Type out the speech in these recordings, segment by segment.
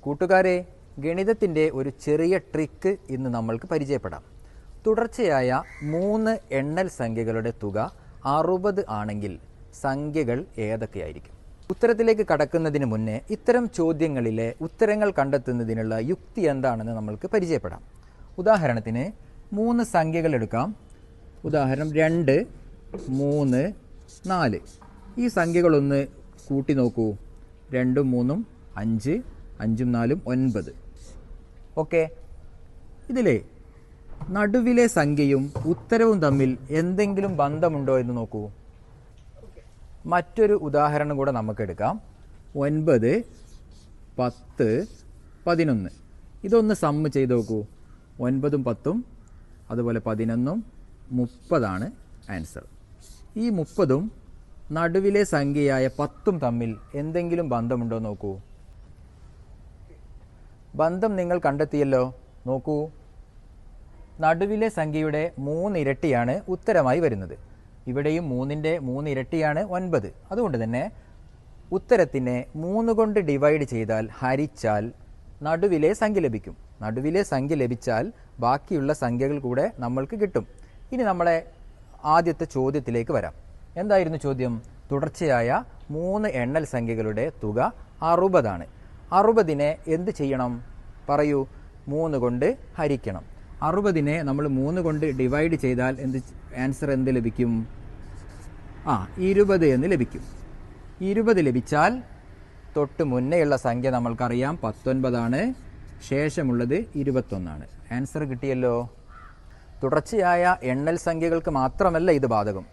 കൂട്ടുകാരെ ഗണിതത്തിന്റെ ഒരു ചെറിയ ട്രിക്ക് ഇന്ന് നമ്മൾക്ക് പരിചയപ്പെടാം. തുടർച്ചയായ മൂന്ന് എണ്ണൽ സംഖ്യകളുടെ തുക അറുപത് ആണെങ്കിൽ സംഖ്യകൾ ഏതൊക്കെയായിരിക്കും? ഉത്തരത്തിലേക്ക് കടക്കുന്നതിന് മുന്നേ ഇത്തരം ചോദ്യങ്ങളിലെ ഉത്തരങ്ങൾ കണ്ടെത്തുന്നതിനുള്ള യുക്തി എന്താണെന്ന് നമ്മൾക്ക് പരിചയപ്പെടാം. ഉദാഹരണത്തിന് മൂന്ന് സംഖ്യകൾ എടുക്കാം. ഉദാഹരണം രണ്ട് മൂന്ന് നാല്. ഈ സംഖ്യകളൊന്ന് കൂട്ടി നോക്കൂ. രണ്ടും മൂന്നും അഞ്ച് അഞ്ചും നാലും ഒൻപത്. ഓക്കെ? ഇതിലെ നടുവിലെ സംഖ്യയും ഉത്തരവും തമ്മിൽ എന്തെങ്കിലും ബന്ധമുണ്ടോ എന്ന് നോക്കൂ. മറ്റൊരു ഉദാഹരണം കൂടെ നമുക്ക് എടുക്കാം ഒൻപത് പത്ത് പതിനൊന്ന്. ഇതൊന്ന് സമ്മ് ചെയ്ത് നോക്കൂ. ഒൻപതും പത്തും അതുപോലെ പതിനൊന്നും മുപ്പതാണ് ആൻസർ ഈ മുപ്പതും നടുവിലെ സംഖ്യയായ പത്തും തമ്മിൽ എന്തെങ്കിലും ബന്ധമുണ്ടോ നോക്കൂ. ബന്ധം നിങ്ങൾ കണ്ടെത്തിയല്ലോ. നോക്കൂ. നടുവിലെ സംഖ്യയുടെ മൂന്നിരട്ടിയാണ് ഉത്തരമായി വരുന്നത്. ഇവിടെയും മൂന്നിന്റെ മൂന്നിരട്ടിയാണ് ഒൻപത്. അതുകൊണ്ട് തന്നെ ഉത്തരത്തിനെ മൂന്ന് കൊണ്ട് ഡിവൈഡ് ചെയ്താൽ ഹരിച്ചാൽ നടുവിലെ സംഖ്യ ലഭിക്കും. നടുവിലെ സംഖ്യ ലഭിച്ചാൽ ബാക്കിയുള്ള സംഖ്യകൾ കൂടെ നമ്മൾക്ക് കിട്ടും. ഇനി നമ്മളെ ആദ്യത്തെ ചോദ്യത്തിലേക്ക് വരാം. എന്തായിരുന്നു ചോദ്യം? തുടർച്ചയായ മൂന്ന് എണ്ണൽ സംഖ്യകളുടെ തുക അറുപതാണ്. അറുപതിനെ എന്ത് ചെയ്യണം? പറയൂ. മൂന്ന് കൊണ്ട് ഹരിക്കണം. അറുപതിനെ നമ്മൾ മൂന്ന് കൊണ്ട് ഡിവൈഡ് ചെയ്താൽ എന്ത് ആൻസർ എന്ത് ലഭിക്കും? ആ ഇരുപത് എന്ന് ലഭിക്കും. ഇരുപത് ലഭിച്ചാൽ തൊട്ട് മുന്നേയുള്ള സംഖ്യ നമ്മൾക്കറിയാം. പത്തൊൻപതാണ്. ശേഷമുള്ളത് ഇരുപത്തൊന്നാണ്. ആൻസർ കിട്ടിയല്ലോ? തുടർച്ചയായ എണ്ണൽ സംഖ്യകൾക്ക് മാത്രമല്ല ഇത് ബാധകം.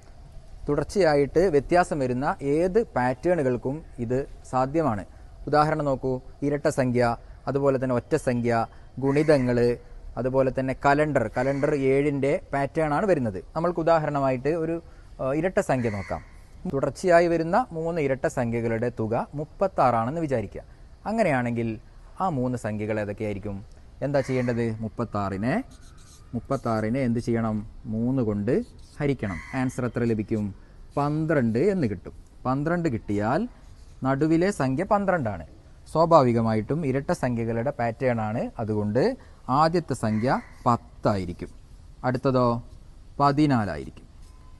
തുടർച്ചയായിട്ട് വ്യത്യാസം വരുന്ന ഏത് പാറ്റേണുകൾക്കും ഇത് സാധ്യമാണ്. ഉദാഹരണം നോക്കൂ ഇരട്ട സംഖ്യ അതുപോലെ തന്നെ ഒറ്റ സംഖ്യ ഗുണിതങ്ങൾ അതുപോലെ തന്നെ കലണ്ടർ. കലണ്ടർ ഏഴിന്റെ പാറ്റേൺ ആണ് വരുന്നത്. നമ്മൾക്ക് ഉദാഹരണമായിട്ട് ഒരു ഇരട്ട സംഖ്യ നോക്കാം. തുടർച്ചയായി വരുന്ന മൂന്ന് ഇരട്ട സംഖ്യകളുടെ തുക മുപ്പത്താറാണെന്ന് വിചാരിക്കുക. അങ്ങനെയാണെങ്കിൽ ആ മൂന്ന് സംഖ്യകൾ ഏതൊക്കെയായിരിക്കും? എന്താ ചെയ്യേണ്ടത്? മുപ്പത്താറിനെ മുപ്പത്താറിനെ എന്ത് ചെയ്യണം? മൂന്ന് കൊണ്ട് ഹരിക്കണം. ആൻസർ എത്ര ലഭിക്കും? പന്ത്രണ്ട് എന്ന് കിട്ടും. പന്ത്രണ്ട് കിട്ടിയാൽ നടുവിലെ സംഖ്യ പന്ത്രണ്ടാണ്. സ്വാഭാവികമായിട്ടും ഇരട്ട സംഖ്യകളുടെ പാറ്റേൺ ആണ്. അതുകൊണ്ട് ആദ്യത്തെ സംഖ്യ പത്തായിരിക്കും. അടുത്തതോ പതിനാലായിരിക്കും.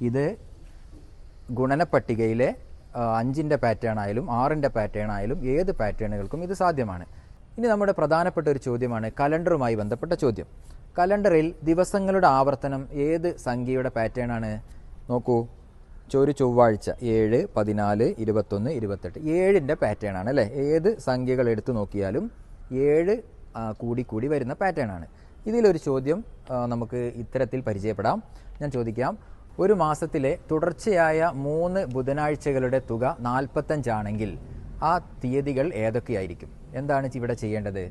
ഇത് ഗുണനപ്പട്ടികയിലെ അഞ്ചിന്റെ പാറ്റേൺ ആയാലും ആറിന്റെ പാറ്റേൺ ആയാലും ഏത് പാറ്റേണുകൾക്കും ഇത് സാധ്യമാണ്. ഇനി നമ്മുടെ പ്രധാനപ്പെട്ട ഒരു ചോദ്യമാണ് കലണ്ടറുമായി ബന്ധപ്പെട്ട ചോദ്യം. കലണ്ടറിൽ ദിവസങ്ങളുടെ ആവർത്തനം ഏത് സംഖ്യയുടെ പാറ്റേൺ ആണ്? നോക്കൂ. ഒരു ചൊവ്വാഴ്ച ഏഴ് പതിനാല് ഇരുപത്തൊന്ന് ഇരുപത്തെട്ട്. ഏഴിന്റെ പാറ്റേൺ ആണ് അല്ലേ? ഏത് സംഖ്യകൾ എടുത്തു നോക്കിയാലും ഏഴ് കൂടിക്കൂടി കൂടി കൂടി വരുന്ന പാറ്റേൺ ആണ്. ഇതിലൊരു ചോദ്യം നമുക്ക് ഇത്തരത്തിൽ പരിചയപ്പെടാം. ഞാൻ ചോദിക്കാം. ഒരു മാസത്തിലെ തുടർച്ചയായ മൂന്ന് ബുധനാഴ്ചകളുടെ തുക നാൽപ്പത്തഞ്ചാണെങ്കിൽ ആ തീയതികൾ ഏതൊക്കെയായിരിക്കും? എന്താണ് ഇവിടെ ചെയ്യേണ്ടത്?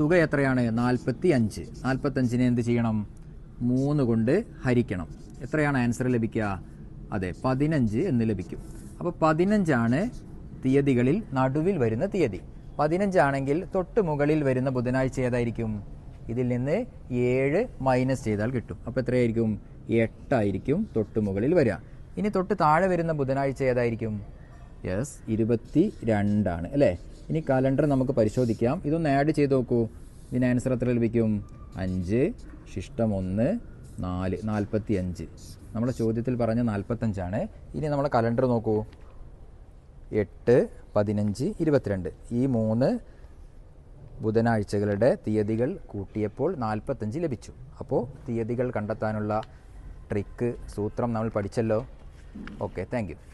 തുക എത്രയാണ്? നാൽപ്പത്തി അഞ്ച് നാൽപ്പത്തഞ്ചിനെ എന്ത് ചെയ്യണം? മൂന്ന് കൊണ്ട് ഹരിക്കണം. എത്രയാണ് ആൻസർ ലഭിക്കുക? അതെ പതിനഞ്ച് എന്ന് ലഭിക്കും. അപ്പോൾ പതിനഞ്ചാണ് തീയതികളിൽ നടുവിൽ വരുന്ന തീയതി. പതിനഞ്ചാണെങ്കിൽ തൊട്ട് മുകളിൽ വരുന്ന ബുധനാഴ്ച ഏതായിരിക്കും? ഇതിൽ നിന്ന് ഏഴ് മൈനസ് ചെയ്താൽ കിട്ടും. അപ്പോൾ എത്രയായിരിക്കും? എട്ടായിരിക്കും തൊട്ട് മുകളിൽ വരിക. ഇനി തൊട്ട് താഴെ വരുന്ന ബുധനാഴ്ച ഏതായിരിക്കും? യെസ് ഇരുപത്തി രണ്ടാണ് അല്ലേ? ഇനി കലണ്ടർ നമുക്ക് പരിശോധിക്കാം. ഇതൊന്ന് ആഡ് ചെയ്ത് നോക്കൂ. ഇതിന് ആൻസർ എത്ര ലഭിക്കും? അഞ്ച് ശിഷ്ടം ഒന്ന് നാല് നാൽപ്പത്തി അഞ്ച് നമ്മുടെ ചോദ്യത്തിൽ പറഞ്ഞ നാൽപ്പത്തഞ്ചാണ് ഇനി നമ്മുടെ കലണ്ടർ നോക്കൂ. എട്ട് പതിനഞ്ച് ഇരുപത്തിരണ്ട്. ഈ മൂന്ന് ബുധനാഴ്ചകളുടെ തീയതികൾ കൂട്ടിയപ്പോൾ നാൽപ്പത്തഞ്ച് ലഭിച്ചു. അപ്പോൾ തീയതികൾ കണ്ടെത്താനുള്ള ട്രിക്ക് സൂത്രം നമ്മൾ പഠിച്ചല്ലോ. Okay thank